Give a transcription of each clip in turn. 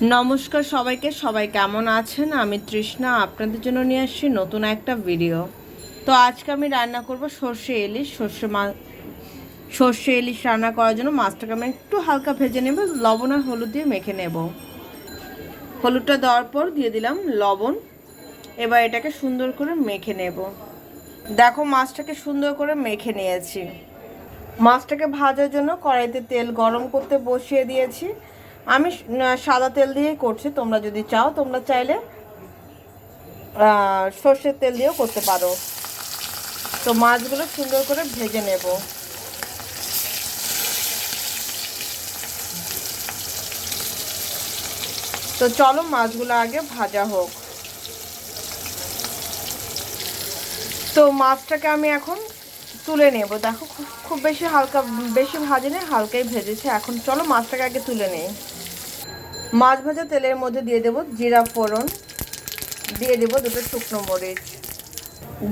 নমস্কার সবাইকে, সবাই কেমন আছেন? আমি তৃষ্ণা, আপনাদের জন্য নিয়ে আসছি নতুন একটা ভিডিও তো আজকে আমি রান্না করব সর্ষে ইলিশ, সর্ষে মা সর্ষে ইলিশ রান্না করার জন্য মাছটাকে আমি একটু হালকা ভেজে নেব, লবণ আর হলুদ দিয়ে মেখে নেব। হলুদটা দেওয়ার পর দিয়ে দিলাম লবণ। এবার এটাকে সুন্দর করে মেখে নেব। দেখো মাছটাকে সুন্দর করে মেখে নিয়েছি। মাছটাকে ভাজার জন্য কড়াইতে তেল গরম করতে বসিয়ে দিয়েছি। আমি সাদা তেল দিয়েই করছি, তোমরা যদি চাও, তোমরা চাইলে সর্ষের তেল দিয়েও করতে পারো। তো মাছগুলো সুন্দর করে ভেজে নেব। তো চলো মাছগুলো আগে ভাজা হোক। তো মাছটাকে আমি এখন তুলে নেব। দেখো, খুব খুব বেশি হালকা, বেশি ভাজে নেই, হালকাই ভেজেছে। এখন চলো মাছটাকে আগে তুলে নেই। মাছ ভাজা তেলের মধ্যে দিয়ে দেবো জিরা ফোড়ন। দিয়ে দেবো দুটো শুকনো মরিচ।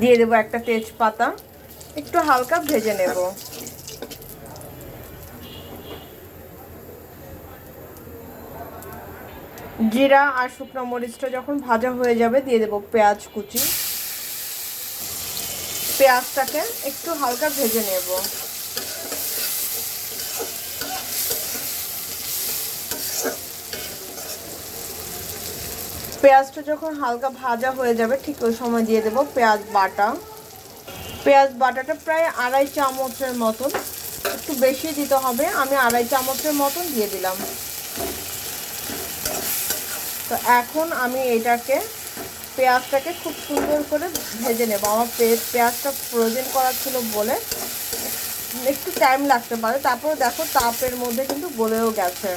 দিয়ে দেবো একটা তেজপাতা। একটু হালকা ভেজে নেব। জিরা আর শুকনো মরিচটা যখন ভাজা হয়ে যাবে, দিয়ে দেবো পেঁয়াজ কুচি। পেঁয়াজটাকে একটু হালকা ভেজে নেব। পেঁয়াজটা যখন হালকা ভাজা হয়ে যাবে, ঠিক ওই সময় দিয়ে দেবো পেঁয়াজ বাটা। পেঁয়াজ বাটাটা প্রায় আড়াই চামচের মতন, একটু বেশি দিতে হবে, আমি আড়াই চামচের মতন দিয়ে দিলাম। তো এখন আমি এটাকে, পেঁয়াজটাকে খুব সুন্দর করে ভেজে নেব। আমার পেঁয়াজটা ফ্রোজেন করা ছিল বলে একটু টাইম লাগতে পারে। তারপরে দেখো তাপের মধ্যে কিন্তু গলেও গেছে।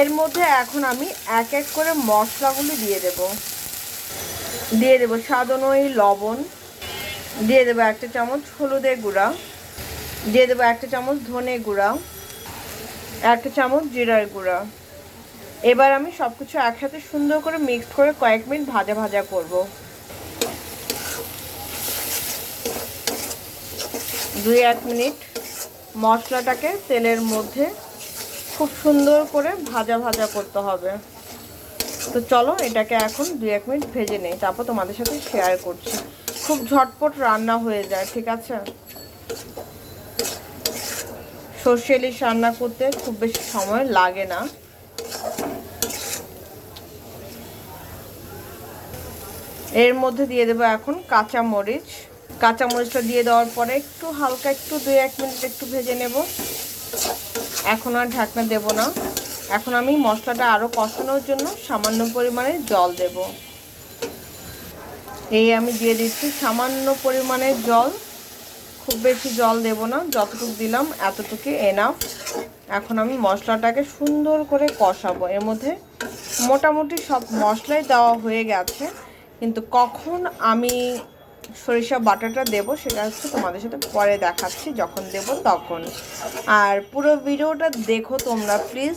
এর মধ্যে এখন আমি এক এক করে মশলাগুলি দিয়ে দেব। দিয়ে দেবো স্বাদ অনুযায়ী লবণ, দিয়ে দেবো একটা চামচ হলুদের গুঁড়া, দিয়ে দেবো একটা চামচ ধনে গুঁড়া, একটা চামচ জিরার গুঁড়া। এবার আমি সব কিছু একসাথে সুন্দর করে মিক্স করে কয়েক মিনিট ভাজা ভাজা করব। দুই এক মিনিট মশলাটাকে তেলের মধ্যে খুব সুন্দর করে ভাজা ভাজা করতে হবে। তো চলো এটাকে এখন দু এক মিনিট ভেজে নেই, তারপর তোমাদের সাথে শেয়ার করছি। খুব ঝটপট রান্না হয়ে যায়, ঠিক আছে? সর্ষে ইলিশ রান্না করতে খুব বেশি সময় লাগে না। এর মধ্যে দিয়ে দেবো এখন কাঁচা মরিচ কাঁচা মরিচটা দিয়ে দেওয়ার পরে একটু হালকা একটু দু এক মিনিট একটু ভেজে নেব। এখন আর ঢাকনা দেব না। এখন আমি মশলাটা আরও কষানোর জন্য সামান্য পরিমাণে জল দেব। এই আমি দিয়ে দিচ্ছি সামান্য পরিমাণে জল। খুব বেশি জল দেব না, যতটুকু দিলাম এতটুকু এনাফ এখন আমি মশলাটাকে সুন্দর করে কষাবো। এর মধ্যে মোটামুটি সব মশলাই দেওয়া হয়ে গেছে, কিন্তু কখন আমি সরিষা বাটাটা দেব, সেটা হচ্ছে তোমাদের সাথে পরে দেখাচ্ছি, যখন দেব তখন। আর পুরো ভিডিওটা দেখো তোমরা প্লিজ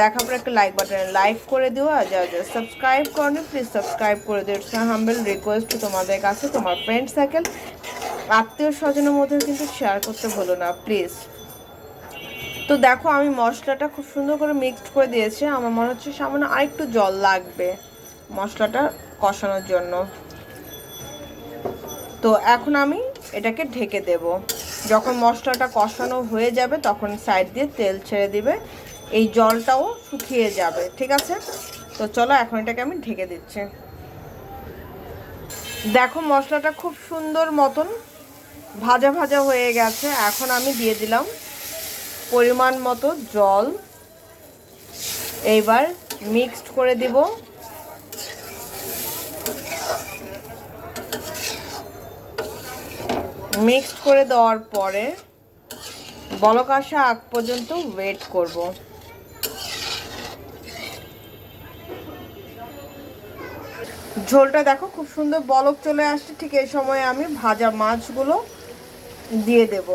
দেখার পর একটা লাইক বাটনে লাইক করে দিও, আর যা যা সাবস্ক্রাইব করনি প্লিজ সাবস্ক্রাইব করে দিও। ইটস হাম্বেল রিকোয়েস্ট তোমাদের কাছে, তোমার ফ্রেন্ড সার্কেল আত্মীয় স্বজনের মধ্যেও কিন্তু শেয়ার করতে ভুলো না প্লিজ তো দেখো, আমি মশলাটা খুব সুন্দর করে মিক্সড করে দিয়েছি। আমার মনে হচ্ছে সামান্য আরেকটু জল লাগবে মশলাটা কষানোর জন্য। তো এখন আমি এটাকে ঢেকে দেব। যখন মশলাটা কষানো হয়ে যাবে, তখন সাইড দিয়ে তেল ছেড়ে দিবে। এই জলটাও শুকিয়ে যাবে, ঠিক আছে? তো চলো এখন এটাকে আমি ঢেকে দিচ্ছি। দেখো মশলাটা খুব সুন্দর মতন ভাজা ভাজা হয়ে গেছে। এখন আমি দিয়ে দিলাম পরিমাণ মতো জল। এইবার মিক্সড করে দিব। মিক্সড করে দেওয়ার পরে বলক আসা আগ পর্যন্ত ওয়েট করব। ঝোলটা দেখো খুব সুন্দর বলক চলে আসছে, ঠিক এই সময় আমি ভাজা মাছগুলো দিয়ে দেব।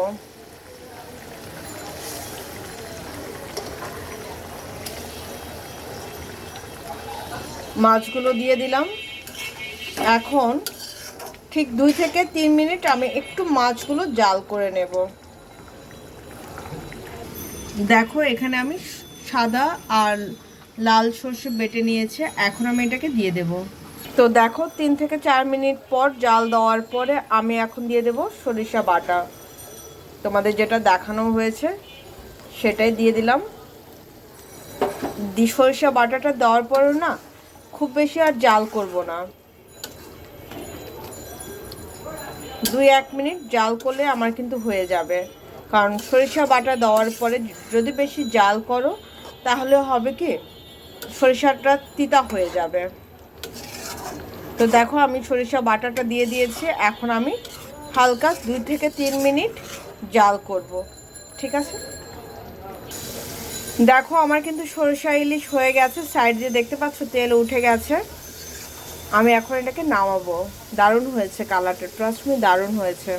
মাছগুলো দিয়ে দিলাম। এখন ঠিক দুই থেকে তিন মিনিট আমি একটু মাছগুলো জাল করে নেব। দেখো, এখানে আমি সাদা আর লাল সর্ষে বেটে নিয়েছে, এখন আমি এটাকে দিয়ে দেব। তো দেখো, তিন থেকে চার মিনিট পর জাল দেওয়ার পরে আমি এখন দিয়ে দেব সরিষা বাটা। তোমাদের যেটা দেখানো হয়েছে, সেটাই দিয়ে দিলাম। সরিষা বাটাটা দেওয়ার পরেও না, খুব বেশি আর জাল করব না। দুই এক মিনিট জাল করলে আমার কিন্তু হয়ে যাবে। কারণ সরিষা বাটা দেওয়ার পরে যদি বেশি জাল করো, তাহলে হবে কি, সরিষাটা তিতা হয়ে যাবে। তো দেখো আমি সরিষা বাটাটা দিয়ে দিয়েছি, এখন আমি হালকা দুই থেকে তিন মিনিট জাল করব, ঠিক আছে? দেখো আমার কিন্তু সরিষা ইলিশ হয়ে গেছে, সাইড দিয়ে দেখতে পাচ্ছ তেল উঠে গেছে। আমি এখন এটাকে নামাবো। দারুণ হয়েছে কালারটা ট্রাস্ট মি দারুণ হয়েছে।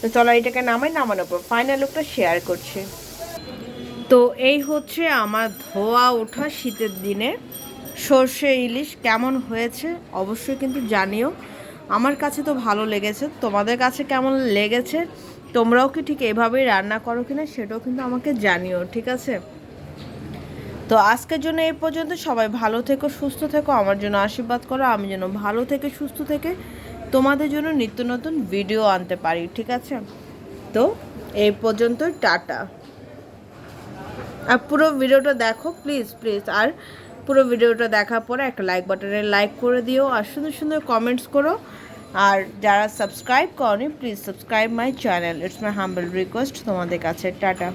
তো চলো এটাকে নামাই, নামানোর পর ফাইনাল লুকটা শেয়ার করছি। তো এই হচ্ছে আমার ধোয়া ওঠা শীতের দিনে। সর্ষে, ইলিশ কেমন হয়েছে অবশ্যই কিন্তু জানিও। আমার কাছে তো ভালো লেগেছে। তোমাদের কাছে কেমন লেগেছে? তোমরাও কি ঠিক এভাবেই রান্না করো কিনা সেটাও কিন্তু আমাকে জানিও, ঠিক আছে? তো আজকের জন্য এই পর্যন্ত। সবাই ভালো থেকো, সুস্থ থেকো, আমার জন্য আশীর্বাদ করো, আমি যেন ভালো থেকে, সুস্থ থেকে তোমাদের জন্য নিত্য নতুন ভিডিও আনতে পারি, ঠিক আছে? তো এই পর্যন্ত টাটা। আর পুরো ভিডিওটা দেখো প্লিজ প্লিজ আর পুরো ভিডিওটা দেখার পরে একটা লাইক বাটনে লাইক করে দিও, আর সুন্দর সুন্দর কমেন্টস করো। আর যারা সাবস্ক্রাইব করনি please subscribe my channel it's my humble request তোমাদের কাছে। টাটা।